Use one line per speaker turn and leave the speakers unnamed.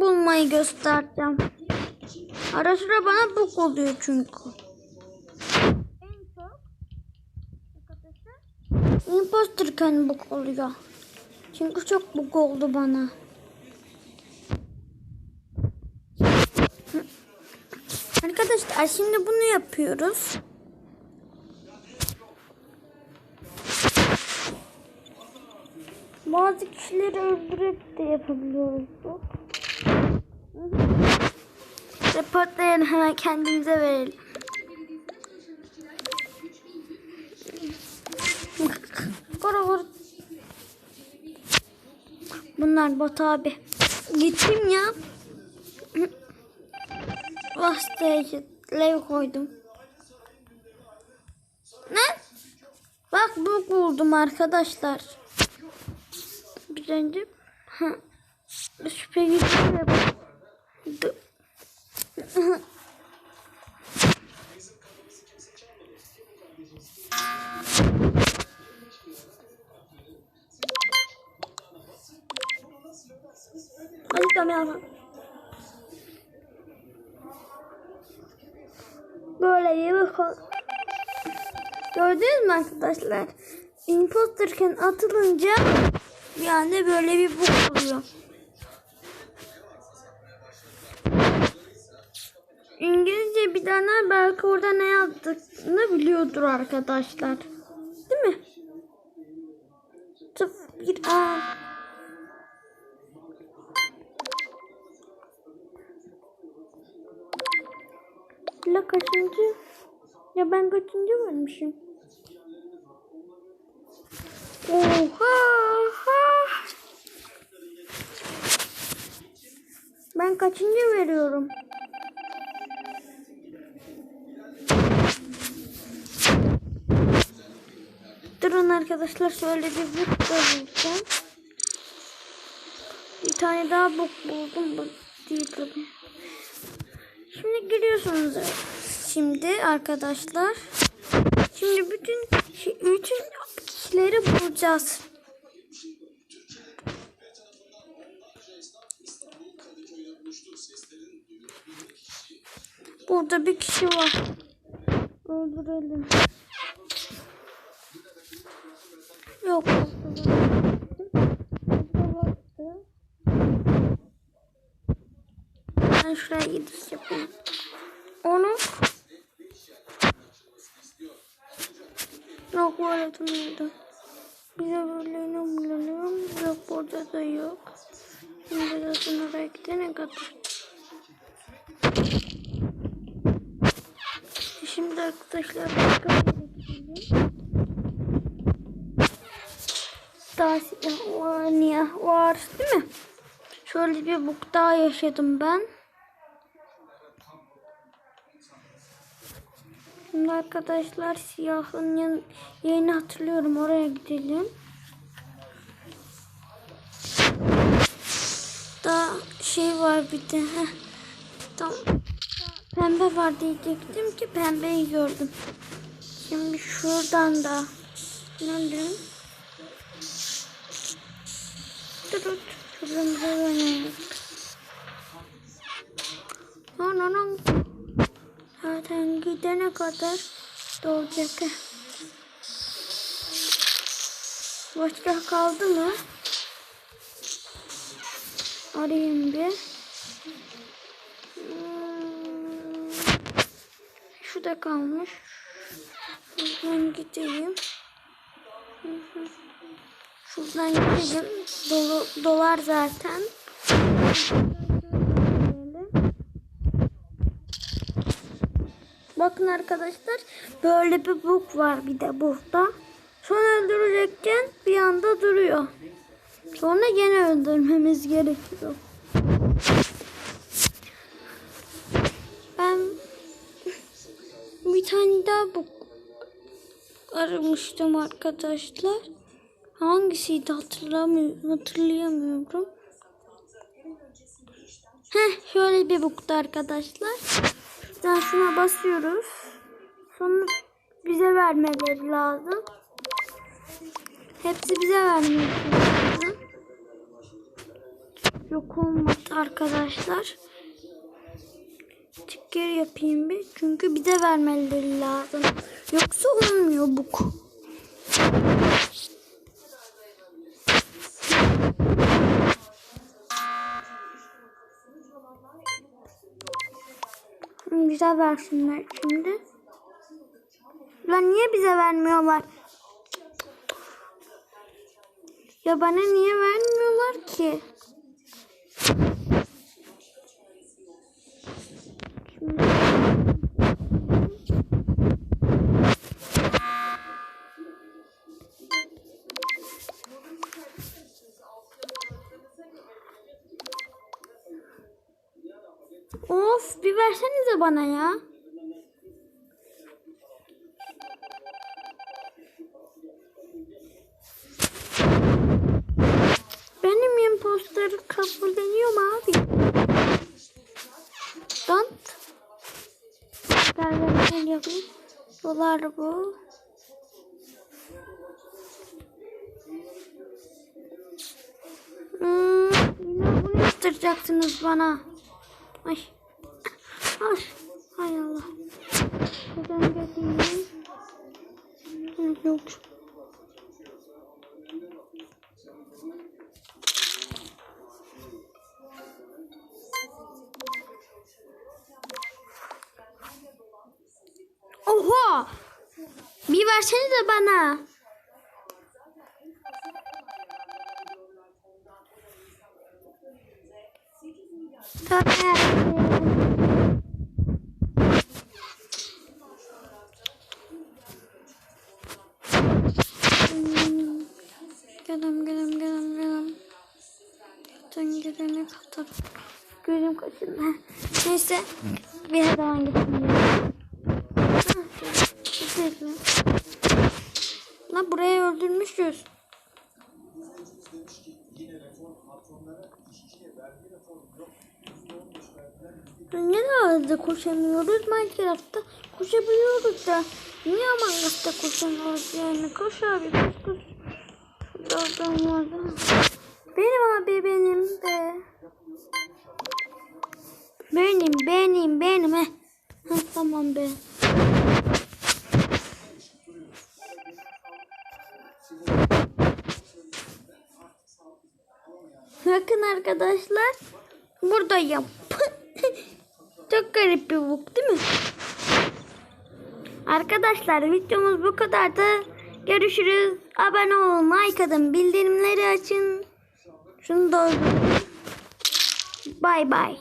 bulmayı göstereceğim. Ara sıra bana bug oluyor çünkü. En çok imposterken bug oluyor. Çünkü çok bug oldu bana. Arkadaşlar şimdi bunu yapıyoruz. Bazı kişileri öldürüp de yapabiliyoruz. Reportlayın hemen kendimize verelim. Kora kora. Bunlar bot abi. Gittim ya. Hastayı lev koydum. Ne? Bak bu buldum arkadaşlar. Bir önce ha, gidiyor. Hadi kamera. Böyle iyi bakın. Gördünüz mü arkadaşlar? Imposterken atılınca yani böyle bir bug oluyor. İngilizce bilenler belki orada ne yazdığını biliyordur arkadaşlar. La kaçıncı? Ya ben kaçıncı vermişim? Oha! Ben kaçıncı veriyorum? Durun arkadaşlar şöyle bir da bulacağım. Bir tane daha buk buldum. Bu değil tabii. Şimdi giriyorsunuz. Şimdi arkadaşlar. Şimdi bütün bütün kişileri bulacağız. Burada bir kişi var. Öldürelim. Yok. burada Ben şuraya gidiş yapayım. Onu Yok böyle tanıyordu. Bize böyle inanmıyorum. Yok burada da yok. Şimdi zaten oraya gidene kadar. Şimdi arkadaşlar başka bir geçelim. Daha silah var, var değil mi? Şöyle bir bug daha yaşadım ben. Şimdi arkadaşlar siyahın yerini hatırlıyorum. Oraya gidelim. Daha şey var bir de. Tam pembe var diyecektim ki pembeyi gördüm. Şimdi şuradan da nerede? Dur şuradan da oynayalım. No no no. Zaten gidene kadar doğacak. Başka kaldı mı? Arayayım bir. Hmm, Şu da kalmış. Şuradan gideyim. Şuradan gidelim. Dolu, dolar zaten. Bakın arkadaşlar böyle bir bug var bir de burada. Son öldürecekken bir anda duruyor. Sonra yine öldürmemiz gerekiyor. Ben bir tane daha bug aramıştım arkadaşlar. Hangisiydi hatırlamıyorum, hatırlayamıyorum. Heh şöyle bir bug'du arkadaşlar. Şuradan şuna basıyoruz. Sonra bize vermeleri lazım. Hepsi bize vermeleri lazım. Yok olmadı. arkadaşlar. Tık geri yapayım bir. Çünkü bize vermeleri lazım. Yoksa olmuyor bu. Bize versinler şimdi. Lan niye bize vermiyorlar? Ya bana niye vermiyorlar ki? Of bir versenize bana ya. Benim imposterı kabulleniyor mu abi? Dant. Gel yapayım. Dolar bu. Hmm, yine bunu yaptıracaksınız bana. Ay. Ay. Hay Allah. Buradan geleyim. Evet, Yok. Oha! Bir versenize bana. Hmm. Gelem gelem gelem gelem. Sen gelene kadar. Gözüm kaçırdı. Neyse. Bir her zaman gittim. Lan burayı öldürmüşüz. Ne hızlı koşamıyoruz Minecraft'ta koşabiliyoruz da niye Us'ta koşamıyoruz yani koş abi koş koş. Şurada adam. Benim abi benim de. Benim benim benim he. Ha, tamam be. Bakın arkadaşlar. Buradayım. Çok garip bir book değil mi? Arkadaşlar videomuz bu kadardı. Görüşürüz. Abone olun, like atın, bildirimleri açın. Şunu da Bay bay.